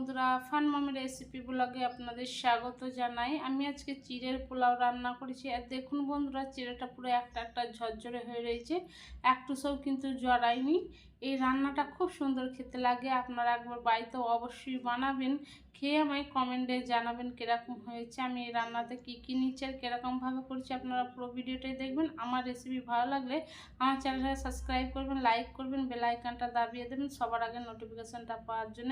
বন্ধুরা, ফান মামের রেসিপি ব্লগে আপনাদের স্বাগত জানাই। আমি আজকে চিড়ের পোলাও রান্না করেছি। আর দেখুন বন্ধুরা, চিড়েটা পুরো একটা একটা ঝরঝরে হয়ে রয়েছে। একটু সব কিন্তু জড়ায়নি এই রান্নাটা খুব সুন্দর খেতে লাগে, আপনারা একবার বাড়িতে অবশ্যই বানাবেন। খেয়ে আমায় কমেন্টে জানাবেন কীরকম হয়েছে, আমি এই রান্নাতে কী কী নিচ্ছি আর কীরকমভাবে করছি, আপনারা পুরো ভিডিওটাই দেখবেন। আমার রেসিপি ভালো লাগলে আমার চ্যানেলটা সাবস্ক্রাইব করবেন লাইক করবেন বেলাইকানটা দাবিয়ে দেবেন, সবার আগে নোটিফিকেশানটা পাওয়ার জন্য।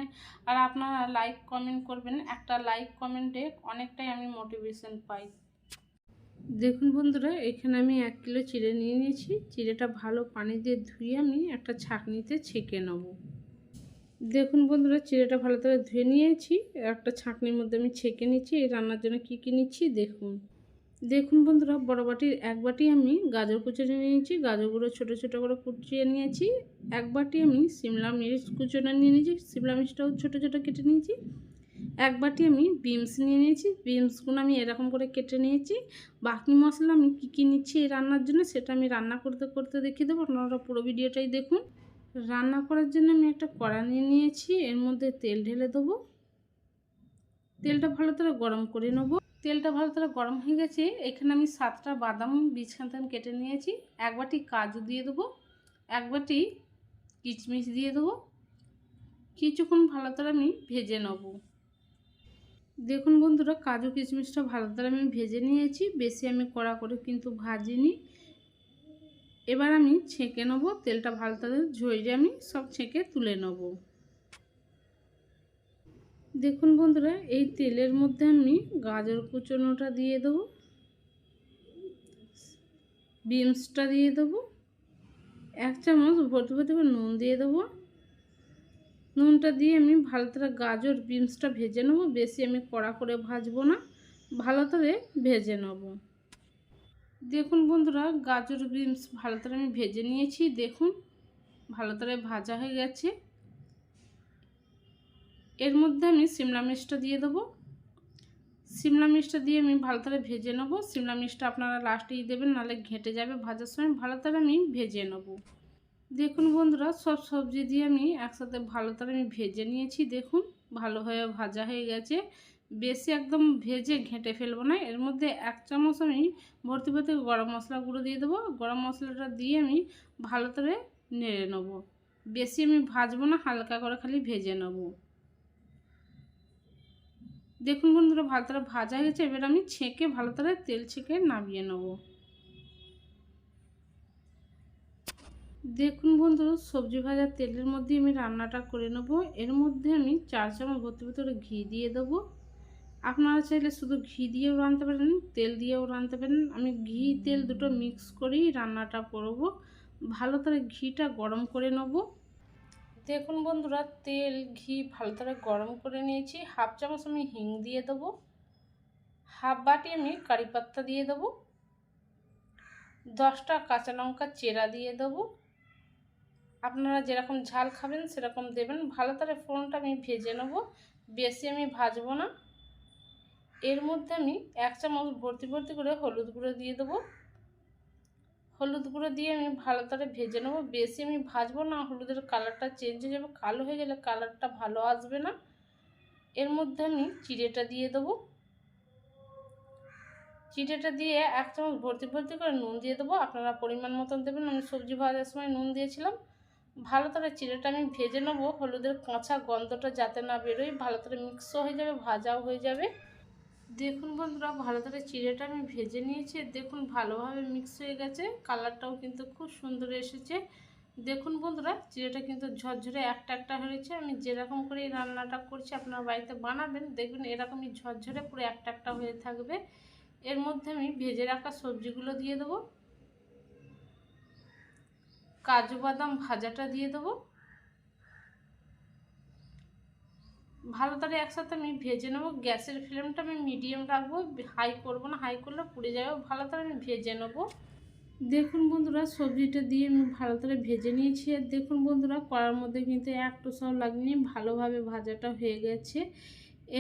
আর আপনারা লাইক কমেন্ট করবেন, একটা লাইক কমেন্টে অনেকটাই আমি মোটিভেশন পাই। দেখুন বন্ধুরা, এখানে আমি এক কিলো চিড়ে নিয়ে নিয়েছি। চিড়েটা ভালো পানি দিয়ে ধুয়ে আমি একটা ছাঁকনিতে ছেঁকে নেব। দেখুন বন্ধুরা, চিড়েটা ভালো করে ধুয়ে নিয়েছি। একটা ছাঁকনির মধ্যে আমি ছেঁকে নিচ্ছি। এই রান্নার জন্য কী কী নিচ্ছি দেখুন। দেখুন বন্ধুরা, বড় বাটির এক বাটি আমি গাজর কুচুরি নিয়েছি। গাজরগুলো ছোটো ছোটো করে কুচিয়ে নিয়েছি। এক বাটি আমি সিমলা মির্চ কুচোনা নিয়ে নিয়েছি। সিমলা মির্চটাও ছোটো ছোটো কেটে নিয়েছি। এক বাটি আমি বিমস নিয়ে নিয়েছি। বিমসগুলো আমি এরকম করে কেটে নিয়েছি। বাকি মশলা আমি কী কী নিচ্ছি এই রান্নার জন্য সেটা আমি রান্না করতে করতে দেখিয়ে দেবো। আপনারা পুরো ভিডিওটাই দেখুন। রান্না করার জন্য আমি একটা কড়া নিয়ে নিয়েছি। এর মধ্যে তেল ঢেলে দেবো। তেলটা ভালো করে গরম করে নেব। তেলটা ভালো করে গরম হয়ে গেছে। এখানে আমি সাতটা বাদাম বীজ খান্তান কেটে নিয়েছি। এক বাটি কাজু দিয়ে দেবো। এক বাটি কিচমিচ দিয়ে দেবো। কিছুক্ষণ ভালো করে আমি ভেজে নেব। দেখুন বন্ধুরা, কাজু কিশমিশটা ভালো করে আমি ভেজে নিয়েছি। বেশি আমি কড়া করে কিন্তু ভাজিনি। এবার আমি ছেঁকে নেব, তেলটা ভালো করে ঝরিয়ে আমি সব ছেঁকে তুলে নেব। দেখুন বন্ধুরা, এই তেলের মধ্যে আমি গাজর কুচনোটা দিয়ে দেবো, বিনসটা দিয়ে দেবো, এক চামচ ভর্তি ভর্তি নুন দিয়ে দেবো নুনটা দিয়ে আমি ভালো করে গাজর বিনসটা ভেজে নেব। বেশি আমি কড়া করে ভাজবো না, ভালো করে ভেজে নেব। দেখুন বন্ধুরা, গাজর বিনস ভালো করে আমি ভেজে নিয়েছি, দেখুন ভালো করে ভাজা হয়ে গেছে। এর মধ্যে আমি সিমলা মির্চটা দিয়ে দেবো। সিমলা মির্চটা দিয়ে আমি ভালো করে ভেজে নেব। সিমলা মির্চটা আপনারা লাস্টেই দেবেন, নাহলে ঘেঁটে যাবে ভাজার সময়। ভালো করে আমি ভেজে নেব। দেখুন বন্ধুরা, সব সবজি দিয়ে আমি একসাথে ভালো করে আমি ভেজে নিয়েছি। দেখুন, ভালো হয়ে ভাজা হয়ে গেছে। বেশি একদম ভেজে ঘেঁটে ফেলব না। এর মধ্যে এক চামচ আমি ভর্তি ভর্তি গরম মশলা গুঁড়ো দিয়ে দেবো। গরম মশলাটা দিয়ে আমি ভালো করে নেড়ে নেব। বেশি আমি ভাজবো না, হালকা করে খালি ভেজে নেব। দেখুন বন্ধুরা ভালো করে ভাজা হয়ে গেছে। এবার আমি ছেঁকে ভালো করে তেল ছেঁকে নামিয়ে নেব। দেখুন বন্ধু, সবজি ভাজার তেলের মধ্যে আমি রান্নাটা করে নেব। এর মধ্যে আমি চার চামচ ভর্তি ভর্তি ঘি দিয়ে দেবো। আপনারা চাইলে শুধু ঘি দিয়েও রাঁধতে পারেন, তেল দিয়েও রাঁধতে পারেন। আমি ঘি, তেল দুটো মিক্স করেই রান্নাটা করব। ভালো করে ঘিটা গরম করে নেব। দেখুন বন্ধুরা, তেল, ঘি ভালো করে গরম করে নিয়েছি। হাফ চামচ আমি হিং দিয়ে দেবো। হাফ বাটি আমি কারি পাত্তা দিয়ে দেবো। দশটা কাঁচা লঙ্কা চেরা দিয়ে দেবো। আপনারা যেরকম ঝাল খাবেন, সেরকম দেবেন। ভালো করে ফোড়নটা আমি ভেজে নেব। বেশি আমি ভাজবো না। এর মধ্যে আমি এক চামচ ভর্তি ভর্তি করে হলুদ গুঁড়ো দিয়ে দেবো। হলুদ গুঁড়ো দিয়ে আমি ভালো করে ভেজে নেব। বেশি আমি ভাজবো না, হলুদের কালারটা চেঞ্জ হয়ে যাবে। কালো হয়ে গেলে কালারটা ভালো আসবে না। এর মধ্যে আমি চিড়েটা দিয়ে দেবো। চিড়েটা দিয়ে এক চামচ ভর্তি ভর্তি করে নুন দিয়ে দেবো। আপনারা পরিমাণ মতন দেবেন। আমি সবজি ভাজার সময় নুন দিয়েছিলাম। ভালো করে চিড়েটা আমি ভেজে নেব, হলুদের কাঁচা গন্ধটা যাতে না বেরোয়, ভালো করে মিক্সও হয়ে যাবে, ভাজাও হয়ে যাবে। দেখুন বন্ধুরা, ভালো করে চিড়েটা আমি ভেজে নিয়েছি, দেখুন ভালোভাবে মিক্স হয়ে গেছে কালারটাও কিন্তু খুব সুন্দর এসেছে। দেখুন বন্ধুরা চিড়েটা কিন্তু ঝরঝরে একটা একটা হয়েছে, আমি যেরকম করে এই রান্নাটা করছি আপনার বাড়িতে বানাবেন দেখবেন এরকমই ঝরঝরে পুরো একটা একটা হয়ে থাকবে। এর মধ্যে আমি ভেজে রাখা সবজিগুলো দিয়ে দেবো। কাজু বাদাম ভাজাটা দিয়ে দেবো। ভালো করে একসাথে আমি ভেজে নেব। গ্যাসের ফ্লেমটা আমি মিডিয়াম রাখব। হাই করব না, হাই করলে পুড়ে যাবে। ভালো করে আমি ভেজে নেব। দেখুন বন্ধুরা, সবজিটা দিয়ে আমি ভালো করে ভেজে নিয়েছি। আর দেখুন বন্ধুরা, কড়ার মধ্যে কিন্তু একটু সব লাগেনি, ভালোভাবে ভাজাটা হয়ে গেছে।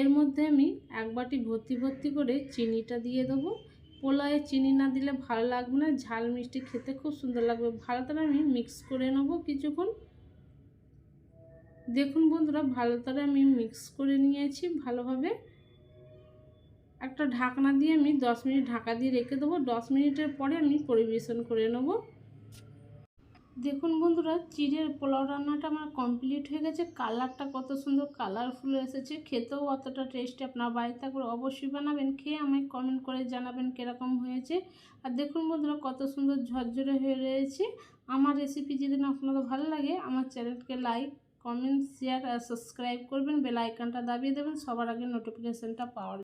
এর মধ্যে আমি এক বাটি ভর্তি ভর্তি করে চিনিটা দিয়ে দেবো। পোলায়ে চিনি না দিলে ভালো লাগবে না। ঝাল মিষ্টি খেতে খুব সুন্দর লাগবে। ভালো করে আমি মিক্স করে নেব কিছুক্ষণ। দেখুন বন্ধুরা ভালো করে আমি মিক্স করে নিয়েছি ভালোভাবে। একটা ঢাকনা দিয়ে আমি দশ মিনিট ঢাকা দিয়ে রেখে দেবো। দশ মিনিটের পরে আমি পরিবেশন করে নেব। দেখুন বন্ধুরা, চিড়ের পোলাও রান্নাটা আমার কমপ্লিট হয়ে গেছে। কালারটা কত সুন্দর কালারফুল এসেছে। খেতেও অতটা টেস্টি আপনার বাড়িতে করে অবশ্যই বানাবেন। খেয়ে আমায় কমেন্ট করে জানাবেন কীরকম হয়েছে। আর দেখুন বন্ধুরা, কত সুন্দর ঝরঝরে হয়ে রয়েছে। আমার রেসিপি যদি আপনাদের ভালো লাগে, আমার চ্যানেলকে লাইক কমেন্ট শেয়ার আর সাবস্ক্রাইব করবেন। বেল আইকনটা দাবিয়ে দেবেন। সবার আগে নোটিফিকেশানটা পাওয়ার